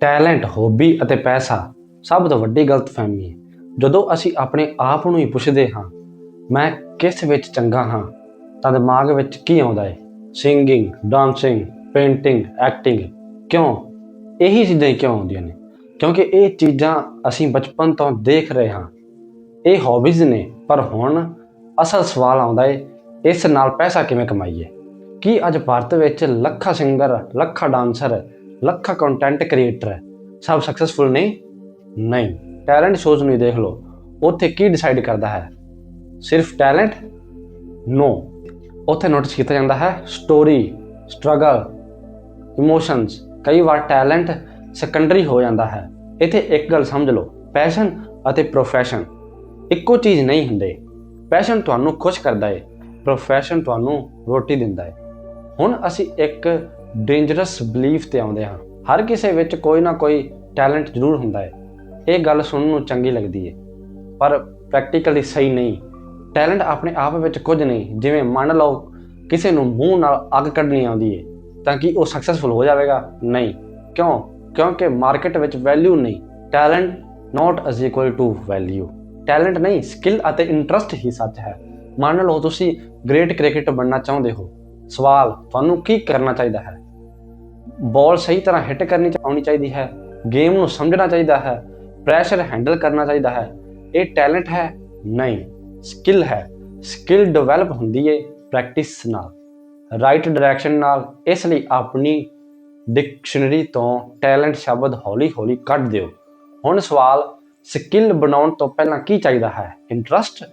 Talent, hobby ਅਤੇ ਪੈਸਾ ਸਭ ਤੋਂ ਵੱਡੀ ਗਲਤਫਹਿਮੀ ਹੈ। ਜਦੋਂ ਅਸੀਂ ਆਪਣੇ ਆਪ ਨੂੰ ਹੀ ਪੁੱਛਦੇ ਹਾਂ, ਮੈਂ ਕਿਸ ਵਿੱਚ ਚੰਗਾ ਹਾਂ? ਤਾਂ ਦਿਮਾਗ ਵਿੱਚ ਕੀ ਆਉਂਦਾ ਹੈ? ਸਿੰਗਿੰਗ, ਡਾਂਸਿੰਗ, ਪੇਂਟਿੰਗ, ਐਕਟਿੰਗ ਕਿਉਂ? ਇਹੀ ਚੀਜ਼ਾਂ ਹੀ ਕਿਉਂ ਆਉਂਦੀਆਂ ਨੇ? ਕਿਉਂਕਿ ਇਹ ਚੀਜ਼ਾਂ ਅਸੀਂ ਬਚਪਨ ਤੋਂ ਦੇਖ ਰਹੇ ਹਾਂ। ਇਹ ਹੌਬੀਜ਼ ਨੇ, ਪਰ ਹੁਣ ਅਸਲ ਸਵਾਲ ਆਉਂਦਾ ਹੈ, ਇਸ ਨਾਲ ਪੈਸਾ ਕਿਵੇਂ ਕਮਾਈਏ? ਕੀ ਅੱਜ ਭਾਰਤ ਵਿੱਚ ਲੱਖਾਂ ਸਿੰਗਰ ਲੱਖਾਂ ਡਾਂਸਰ ਲੱਖਾਂ ਕੰਟੈਂਟ ਕ੍ਰੀਏਟਰ ਸਭ ਸਕਸੈਸਫੁਲ ਨਹੀਂ? ਨਹੀਂ। ਟੈਲੈਂਟ ਸ਼ੋਜ਼ ਨੂੰ ਦੇਖ ਲਓ। ਉੱਥੇ ਕੀ ਡਿਸਾਈਡ ਕਰਦਾ ਹੈ? ਸਿਰਫ ਟੈਲੈਂਟ ਨੋ ਉੱਥੇ ਨੋਟਿਸ ਕੀਤਾ ਜਾਂਦਾ ਹੈ ਸਟੋਰੀ ਸਟਰਗਲ ਇਮੋਸ਼ਨਸ ਕਈ ਵਾਰ ਟੈਲੈਂਟ ਸੈਕੰਡਰੀ ਹੋ ਜਾਂਦਾ ਹੈ। ਇੱਥੇ ਇੱਕ ਗੱਲ ਸਮਝ ਲਓ। ਪੈਸ਼ਨ ਅਤੇ ਪ੍ਰੋਫੈਸ਼ਨ ਇੱਕੋ ਚੀਜ਼ ਨਹੀਂ ਹੁੰਦੇ। ਪੈਸ਼ਨ ਤੁਹਾਨੂੰ ਖੁਸ਼ ਕਰਦਾ ਹੈ ਪ੍ਰੋਫੈਸ਼ਨ ਤੁਹਾਨੂੰ ਰੋਟੀ ਦਿੰਦਾ ਹੈ ਹੁਣ ਅਸੀਂ ਇੱਕ ਡੇਂਜਰਸ ਬਲੀਫ ਤੇ ਆਉਂਦੇ ਹਾਂ। ਹਰ ਕਿਸੇ ਵਿੱਚ ਕੋਈ ਨਾ ਕੋਈ ਟੈਲੈਂਟ ਜ਼ਰੂਰ ਹੁੰਦਾ ਹੈ। ਇਹ ਗੱਲ ਸੁਣਨ ਨੂੰ ਚੰਗੀ ਲੱਗਦੀ ਹੈ। ਪਰ ਪ੍ਰੈਕਟੀਕਲੀ ਸਹੀ ਨਹੀਂ। ਟੈਲੈਂਟ ਆਪਣੇ ਆਪ ਵਿੱਚ ਕੁਝ ਨਹੀਂ। ਜਿਵੇਂ ਮੰਨ ਲਓ ਕਿਸੇ ਨੂੰ ਮੂੰਹ ਨਾਲ ਅੱਗ ਕੱਢਣੀ ਆਉਂਦੀ ਹੈ, ਤਾਂ ਕਿ ਉਹ ਸਕਸੈਸਫੁਲ ਹੋ ਜਾਵੇਗਾ? ਨਹੀਂ। ਕਿਉਂ? ਕਿਉਂਕਿ ਮਾਰਕੀਟ ਵਿੱਚ ਵੈਲਿਊ ਨਹੀਂ। Talent not is equal to value talent ਨਹੀਂ ਸਕਿੱਲ ਅਤੇ ਇੰਟਰਸਟ ਹੀ ਸੱਚ ਹੈ। ਮੰਨ ਲਓ ਤੁਸੀਂ ਗ੍ਰੇਟ ਕ੍ਰਿਕਟ ਬਣਨਾ ਚਾਹੁੰਦੇ ਹੋ। ਸਵਾਲ, ਤੁਹਾਨੂੰ ਕੀ ਕਰਨਾ ਚਾਹੀਦਾ ਹੈ? ਬਾਲ ਸਹੀ ਤਰ੍ਹਾਂ ਹਿੱਟ ਕਰਨੀ ਆਉਣੀ ਚਾਹੀਦੀ ਹੈ, ਗੇਮ ਨੂੰ ਸਮਝਣਾ ਚਾਹੀਦਾ ਹੈ ਪ੍ਰੈਸ਼ਰ ਹੈਂਡਲ ਕਰਨਾ ਚਾਹੀਦਾ ਹੈ। ਇਹ ਟੈਲੈਂਟ ਹੈ? ਨਹੀਂ। ਸਕਿੱਲ ਹੈ। ਸਕਿੱਲ ਡਿਵੈਲਪ ਹੁੰਦੀ ਹੈ ਪ੍ਰੈਕਟਿਸ ਨਾਲ। ਰਾਈਟ ਡਾਇਰੈਕਸ਼ਨ ਨਾਲ। ਇਸ ਲਈ ਆਪਣੀ ਡਿਕਸ਼ਨਰੀ ਤੋਂ ਟੈਲੈਂਟ ਸ਼ਬਦ ਹੌਲੀ-ਹੌਲੀ ਕੱਢ ਦਿਓ। ਹੁਣ ਸਵਾਲ ਸਕਿੱਲ ਬਣਾਉਣ ਤੋਂ ਪਹਿਲਾਂ ਕੀ ਚਾਹੀਦਾ ਹੈ? ਇੰਟਰਸਟ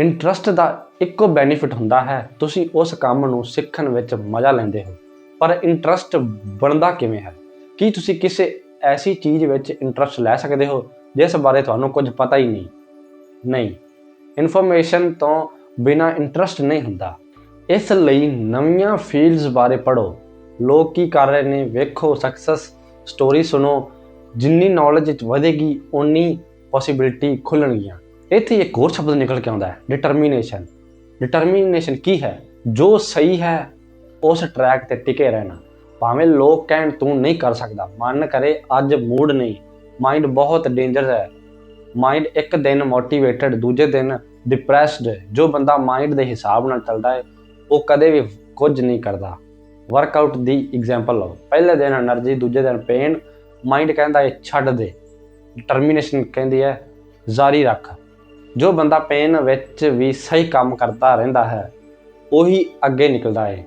ਇੰਟਰਸਟ ਦਾ ਇੱਕੋ ਬੈਨੀਫਿਟ ਹੁੰਦਾ ਹੈ। ਤੁਸੀਂ ਉਸ ਕੰਮ ਨੂੰ ਸਿੱਖਣ ਵਿੱਚ ਮਜ਼ਾ ਲੈਂਦੇ ਹੋ। ਪਰ ਇੰਟਰਸਟ ਬਣਦਾ ਕਿਵੇਂ ਹੈ? ਕੀ ਤੁਸੀਂ ਕਿਸੇ ਐਸੀ ਚੀਜ਼ ਵਿੱਚ ਇੰਟਰਸਟ ਲੈ ਸਕਦੇ ਹੋ, ਜਿਸ ਬਾਰੇ ਤੁਹਾਨੂੰ ਕੁਝ ਪਤਾ ਹੀ ਨਹੀਂ? ਨਹੀਂ। ਇਨਫੋਰਮੇਸ਼ਨ ਤੋਂ ਬਿਨਾ ਇੰਟਰਸਟ ਨਹੀਂ ਹੁੰਦਾ। ਇਸ ਲਈ ਨਵੀਆਂ ਫੀਲਡਸ ਬਾਰੇ ਪੜੋ ਲੋਕ ਕੀ ਕਰ ਰਹੇ ਨੇ? ਵੇਖੋ ਸਕਸੈਸ ਸਟੋਰੀ ਸੁਣੋ। ਜਿੰਨੀ ਨੌਲੇਜ ਵਧੇਗੀ, ਓਨੀ ਪੋਸਿਬਿਲਿਟੀ ਖੁੱਲਣਗੀਆਂ। ਇੱਥੇ ਇੱਕ ਹੋਰ ਸ਼ਬਦ ਨਿਕਲ ਕੇ ਆਉਂਦਾ ਹੈ ਡਿਟਰਮੀਨੇਸ਼ਨ ਡਿਟਰਮੀਨੇਸ਼ਨ ਕੀ ਹੈ? ਜੋ ਸਹੀ ਹੈ ਉਸ ਟਰੈਕ ਤੇ ਟਿਕੇ ਰਹਿਣਾ। ਭਾਵੇਂ ਲੋਕ ਕਹਿਣ, ਤੂੰ ਨਹੀਂ ਕਰ ਸਕਦਾ। ਮਨ ਕਰੇ, ਅੱਜ ਮੂਡ ਨਹੀਂ। ਮਾਈਂਡ ਬਹੁਤ ਡੇਂਜਰ ਹੈ। ਮਾਈਂਡ ਇੱਕ ਦਿਨ ਮੋਟੀਵੇਟਡ ਦੂਜੇ ਦਿਨ ਡਿਪਰੈਸਡ ਜੋ ਬੰਦਾ ਮਾਈਂਡ ਦੇ ਹਿਸਾਬ ਨਾਲ ਚੱਲਦਾ ਹੈ ਉਹ ਕਦੇ ਵੀ ਕੁਝ ਨਹੀਂ ਕਰਦਾ। ਵਰਕਆਊਟ ਦੀ ਐਗਜ਼ਾਮਪਲ ਲਓ। ਪਹਿਲੇ ਦਿਨ એનર્ਜੀ ਦੂਜੇ ਦਿਨ ਪੇਨ ਮਾਈਂਡ ਕਹਿੰਦਾ ਇਹ ਛੱਡ ਦੇ। ਡਿਟਰਮੀਨੇਸ਼ਨ ਕਹਿੰਦੀ ਹੈ, ਜਾਰੀ ਰੱਖ। ਜੋ ਬੰਦਾ ਪੇਨ ਵਿੱਚ ਵੀ ਸਹੀ ਕੰਮ ਕਰਦਾ ਰਹਿੰਦਾ ਹੈ, ਉਹੀ ਅੱਗੇ ਨਿਕਲਦਾ ਹੈ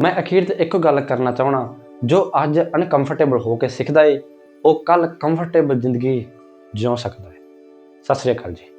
ਮੈਂ ਅਖੀਰ ਤੇ ਇੱਕੋ ਗੱਲ ਕਰਨਾ ਚਾਹਣਾ ਜੋ ਅੱਜ ਅਨਕੰਫਰਟੇਬਲ ਹੋ ਕੇ ਸਿੱਖਦਾ ਏ, ਉਹ ਕੱਲ ਕੰਫਰਟੇਬਲ ਜ਼ਿੰਦਗੀ ਜਿਉ ਸਕਦਾ ਹੈ ਸਤਿ ਸ੍ਰੀ ਅਕਾਲ ਜੀ।